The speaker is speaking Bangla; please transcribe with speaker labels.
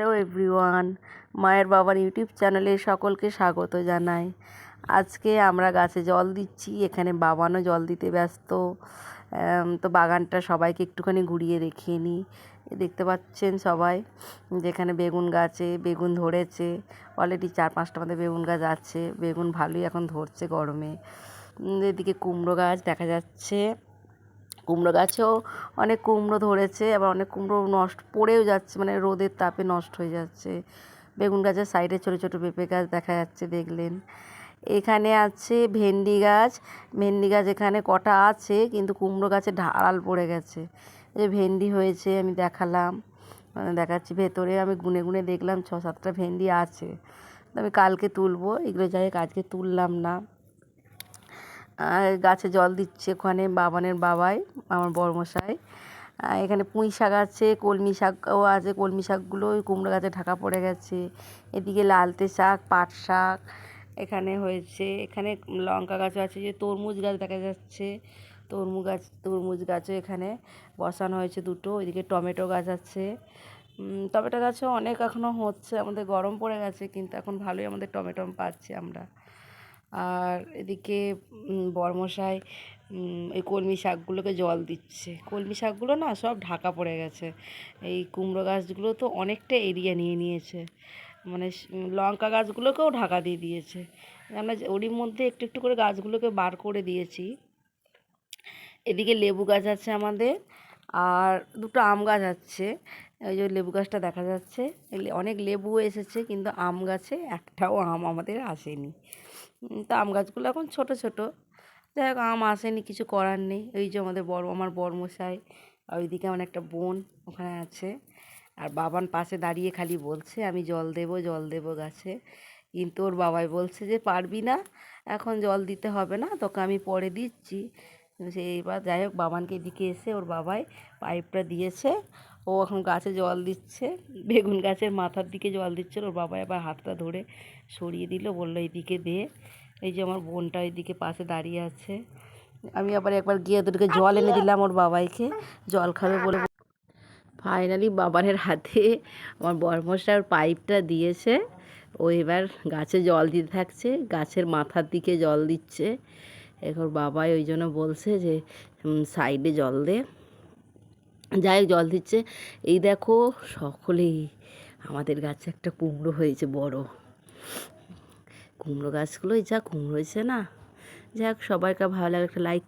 Speaker 1: হ্যালো এভরিওয়ান, মায়ের বাবার ইউটিউব চ্যানেলে সকলকে স্বাগত জানাই। আজকে আমরা গাছে জল দিচ্ছি, এখানে বাবানও জল দিতে ব্যস্ত। তো বাগানটা সবাইকে একটুখানি ঘুরিয়ে দেখিয়ে নিই। দেখতে পাচ্ছেন সবাই, যেখানে বেগুন গাছে বেগুন ধরেছে। অলরেডি চার পাঁচটা মধ্যে বেগুন গাছ আছে, বেগুন ভালোই এখন ধরছে গরমে। এদিকে কুমড়ো গাছ দেখা যাচ্ছে। কুমড়ো গাছেও অনেক কুমড়ো ধরেছে, আবার অনেক কুমড়ো নষ্ট, পড়েও যাচ্ছে মানে রোদের তাপে নষ্ট হয়ে যাচ্ছে। বেগুন গাছের সাইডে ছোটো ছোটো পেঁপে গাছ দেখা যাচ্ছে, দেখলেন। এখানে আছে ভেন্ডি গাছ ভেন্ডি গাছ এখানে কটা আছে, কিন্তু কুমড়ো গাছে ঢাল পড়ে গেছে। যে ভেন্ডি হয়েছে, আমি দেখালাম মানে দেখাচ্ছি ভেতরে, আমি গুনে গুনে দেখলাম ছ সাতটা ভেন্ডি আছে। আমি কালকে তুলবো, এগুলো যাই আজকে তুললাম না। আর গাছে জল দিচ্ছে ওখানে বাবানের বাবাই, আমার বড়মশাই। আর এখানে পুঁই শাক আছে, কলমি শাকও আছে, কলমি শাকগুলো ওই কুমড়ো গাছে ঢাকা পড়ে গেছে। এদিকে লালতে শাক, পাট শাক, এখানে হয়েছে, এখানে লঙ্কা গাছও আছে যে তরমুজ গাছ দেখা যাচ্ছে। তরমুজ গাছ, তরমুজ গাছও এখানে বসানো হয়েছে দুটো, ওইদিকে টমেটো গাছ আছে। টমেটো গাছও অনেক এখনও হচ্ছে, আমাদের গরম পড়ে গেছে, কিন্তু এখন ভালোই আমাদের টমেটো পাচ্ছি আমরা। আর এদিকে বরমশাই এই কলমি শাকগুলোকে জল দিচ্ছে। কলমি শাকগুলো না সব ঢাকা পড়ে গেছে। এই কুমড়ো গাছগুলো তো অনেকটা এরিয়া নিয়ে নিয়েছে। মানে লঙ্কা গাছগুলোকেও ঢাকা দিয়ে দিয়েছে। আমরা ওরই মধ্যে একটু একটু করে গাছগুলোকে বার করে দিয়েছি। এদিকে লেবু গাছ আছে আমাদের, আর দুটো আম গাছ আছে। ওই যে লেবু গাছটা দেখা যাচ্ছে অনেক লেবু এসেছে, কিন্তু আম গাছে একটাও আম আমাদের আসেনি। তো আম গাছগুলো এখন ছোট ছোট। যাই হোক, আম আসেনি, কিছু করার নেই। ওই যে আমাদের বড়, আমার বড়মশাই, আর ওইদিকে আমার একটা বোন ওখানে আছে। আর বাবান পাশে দাঁড়িয়ে খালি বলছে, আমি জল দেবো জল দেবো গাছে। কিন্তু ওর বাবাই বলছে যে, পারবি না, এখন জল দিতে হবে না, তোকে আমি পরে দিচ্ছি। সে এবার যাই হোক, বাবানকে এদিকে এসে ওর বাবাই পাইপটা দিয়েছে। ও এখন গাছে জল দিচ্ছে, বেগুন গাছের মাথার দিকে জল দিচ্ছে ওর বাবা আবার হাতটা ধরে সরিয়ে দিল, বলল এইদিকে দে। এই যে আমার বোনটা ওইদিকে পাশে দাঁড়িয়ে আছে। আমি আবার একবার গিয়ে ওদেরকে জল এনে দিলাম ওর বাবাইকে, জল খাবে বলে ফাইনালি বাবানের হাতে আমার বরমশার পাইপটা দিয়েছে। ও এবার গাছে জল দিতে থাকছে, গাছের মাথার দিকে জল দিচ্ছে। এখন বাবাই ওই জন্য বলছে যে সাইডে জল দে। যাই জল দিচ্ছে। এই দেখো সকলেই, আমাদের গাছে একটা কুমড়ো হয়েছে বড়। কুমড়ো গাছগুলোই যা কুমড়ো হয়েছে না? যাই হোক, সবাইকে ভালো লাগে একটা লাইক